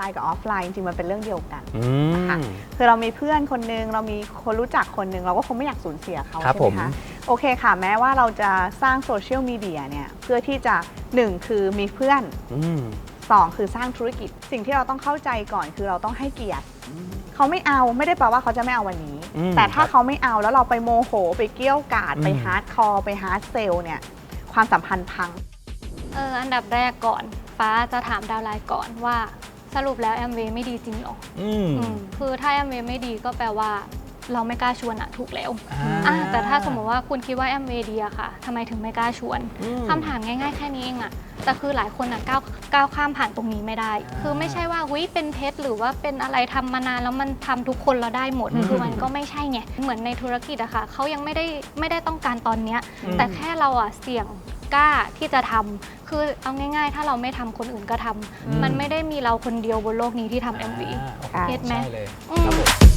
ไลน์กับออฟไลน์จริงๆมันเป็นเรื่องเดียวกัน อืค่ะมคือเรามีเพื่อนคนนึงเรามีคนรู้จักคนนึงเราก็คงไม่อยากสูญเสียเขาครับใช่ไหมคะผมโอเคค่ะ แม้ว่าเราจะสร้างโซเชียลมีเดียเนี่ยเพื่อที่จะ1คือมีเพื่อน อืม2คือสร้างธุรกิจสิ่งที่เราต้องเข้าใจก่อนคือเราต้องให้เกียรติเขาไม่เอาไม่ได้แปลว่าเขาจะไม่เอาวันนี้ อืมแต่ถ้าครับเขาไม่เอาแล้วเราไปโมโห ไปเกี้ยวกาด อืม ไปฮาร์ดคอร์ไปฮาร์ดเซลเนี่ยความสัมพันธ์พัง เอออันดับแรกก่อน ฟ้าจะถามดาวไลน์ก่อนว่า สรุปแล้วแอมเวย์ไม่ดีจริงเหรออืม อืมคือถ้าแอมเวย์ไม่ดีก็แปลว่า เราไม่กล้าชวนอะถูกแล้วอ่าอะแต่ถ้าสมมติว่าคุณคิดว่าแอมเวย์ดีอะค่ะทำไมถึงไม่กล้าชวนอืมคำถามง่ายๆแค่นี้เองอะแต่คือหลายคนอะก้าวก้าวข้ามผ่านตรงนี้ไม่ได้ อ่าคือไม่ใช่ว่าวิเป็นเพชรหรือว่าเป็นอะไรทำมานานแล้วมันทำทุกคนเราได้หมดอืม คือมันก็ไม่ใช่ไงเหมือนในธุรกิจอะค่ะเขายังไม่ได้ไม่ได้ต้องการตอนเนี้ย อืม แต่แค่เราอะเสี่ยง กล้าที่จะทำคือเอาง่ายๆ ถ้าเราไม่ทำคนอื่นก็ทำอืมมันไม่ได้มีเราคนเดียวบนโลกนี้ที่ทำ MV อ่าเก็ตไหมใช่เลยอืครับมผม